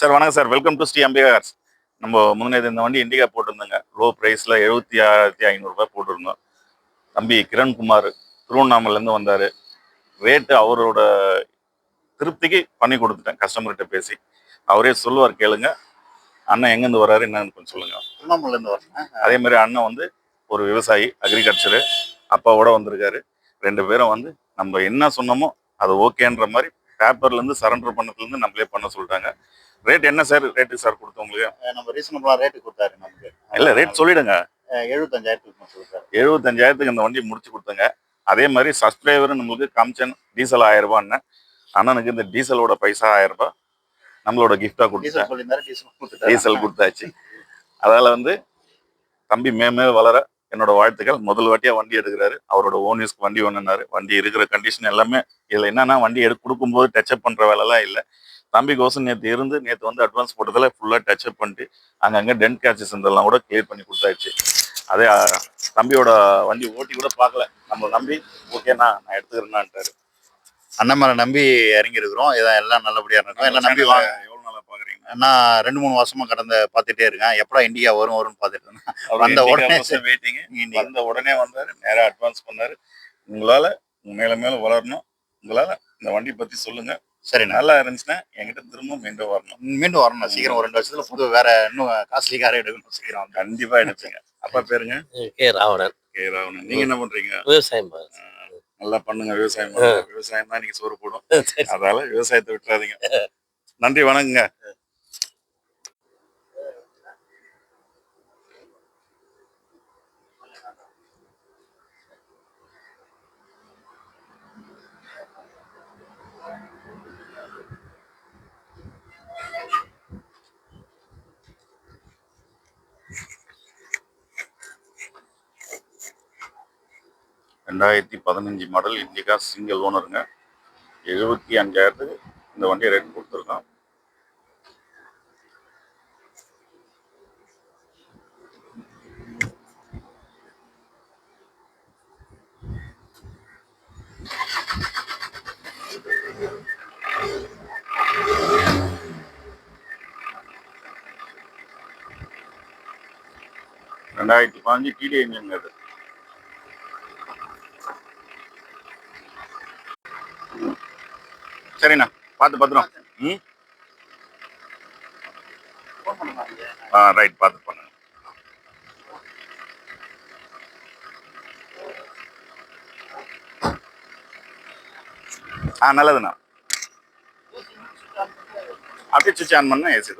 Sir வணக்கம் sir. Welcome to Shri Ambika cars நம்ம முன்னே இந்த வண்டி இண்டிகா போட்டிருந்தோங்க. லோ ப்ரைஸில் எழுபத்தி ஆயிரத்தி ஐநூறுரூபா போட்டிருந்தோம். தம்பி கிரண்குமார் திருவண்ணாமலேருந்து வந்தார். ரேட்டு அவரோட திருப்திக்கு பண்ணி கொடுத்துட்டேன். கஸ்டமர்கிட்ட பேசி. அவரே சொல்லுவார் கேளுங்க. அண்ணன் எங்கேருந்து வராரு என்னன்னு கொஞ்சம் சொல்லுங்க. திருவண்ணாமலேருந்து வரேன் அதே மாதிரி அண்ணன் வந்து ஒரு விவசாயி அக்ரிகல்ச்சரு அப்பாவோட வந்திருக்காரு. ரெண்டு பேரும் வந்து நம்ம என்ன சொன்னோமோ அது ஓகேன்ற மாதிரி பேப்பர்லேருந்து சரண்டர் பண்ணதுலேருந்து நம்மளே பண்ண சொல்லிட்டாங்க. ரேட் என்ன சார் ரேட்டு சார் கொடுத்தவங்களுக்கு அஹ் நம்ம ரீசனபிளா ரேட்டு கொடுத்தாரு நமக்கு. இல்லை ரேட் சொல்லிடுங்க. எழுபத்தஞ்சாயிரத்துக்கு எழுபத்தஞ்சாயிரத்துக்கு இந்த வண்டி முடிச்சு கொடுத்தங்க. அதே மாதிரி சப்ஸ்கிரைபர் நம்மளுக்கு கமிஷன் டீசல் ஆயிரம் ரூபான்னு அண்ணனுக்கு இந்த டீசலோட பைசா ஆயிரம் ரூபாய் நம்மளோட கிஃப்டா கொடுத்தேன் டீசல் கொடுத்தாச்சு. அதால வந்து தம்பி மேமே வளர என்னோட வாழ்த்துக்கள். முதல் வாட்டியா வண்டி எடுக்கிறாரு. அவரோட ஓன் யூஸ்க்கு வண்டி ஒன்றுனாரு வண்டி இருக்கிற கண்டிஷன் எல்லாமே இதுல என்னன்னா வண்டி எடு கொடுக்கும்போது டச்சப் பண்ற வேலைலாம் இல்லை. தம்பிக்கோசம் நேற்று இருந்து நேற்று வந்து அட்வான்ஸ் போட்டதில் ஃபுல்லாக டச்சப் பண்ணிட்டு அங்கங்கே டென்ட் கேச்சஸ் இருந்தெல்லாம் கூட கிளியர் பண்ணி கொடுத்தாச்சு. அதே தம்பியோட வண்டி ஓட்டி கூட பார்க்கல. நம்ம நம்பி ஓகேண்ணா நான் எடுத்துக்கிறேன்னான்ட்டாரு. அண்ணன் நம்பி இறங்கி இருக்கிறோம் இதான் எல்லாம் நல்லபடியா இருக்கும் எல்லாம் நம்பி வாங்க எவ்வளோ நாளாக பார்க்குறீங்க நான் ரெண்டு மூணு வருஷமா கடந்த பார்த்துட்டே இருக்கேன். எப்படா இந்தியா வரும் வரும்னு பார்த்துட்டு இருந்தேன். வந்த உடனே வெயிட்டிங் வந்த உடனே வந்தாரு நேரா அட்வான்ஸ் பண்ணாரு. உங்களால மேல மேல வளரணும். உங்களால இந்த வண்டி பத்தி சொல்லுங்க. சரிண்ணா. நல்லா இருந்துச்சுன்னா என்கிட்ட திரும்ப மீண்டும் வரணும். மீண்டும் வரணும் சீக்கிரம் ஒரு ரெண்டு வருஷத்துல புது வேற இன்னும் காஸ்ட்லி காரே எடுக்கணும் சீக்கிரம். கண்டிப்பா எடுத்துங்க அப்பா பேருங்க? கே ராவணன். கே. ராவணன். நீங்க என்ன பண்றீங்க? விவசாயம். நல்லா பண்ணுங்க விவசாயம். விவசாயம் தான் நீங்க சோறு போடும். சரி. அதால விவசாயத்தை விட்டுறாதீங்க. நன்றி வணக்கங்க. ரெண்டாயிரத்தி பதினஞ்சு மாடல் இண்டிகா சிங்கிள் ஓனருங்க எழுபத்தி அஞ்சாயிரத்துக்கு இந்த வண்டியை ரேட் கொடுத்துருக்கோம் ரெண்டாயிரத்தி பதினஞ்சு டிடி இன்ஜின் அது சரிண்ணா பார்த்து பத்திரம். ம்? ஆ ரைட் பார்த்து பண்ணுங்க ஆ நல்லதுண்ணா. அப்படியே சுவிட்ச் ஆன் பண்ணால் ஏசி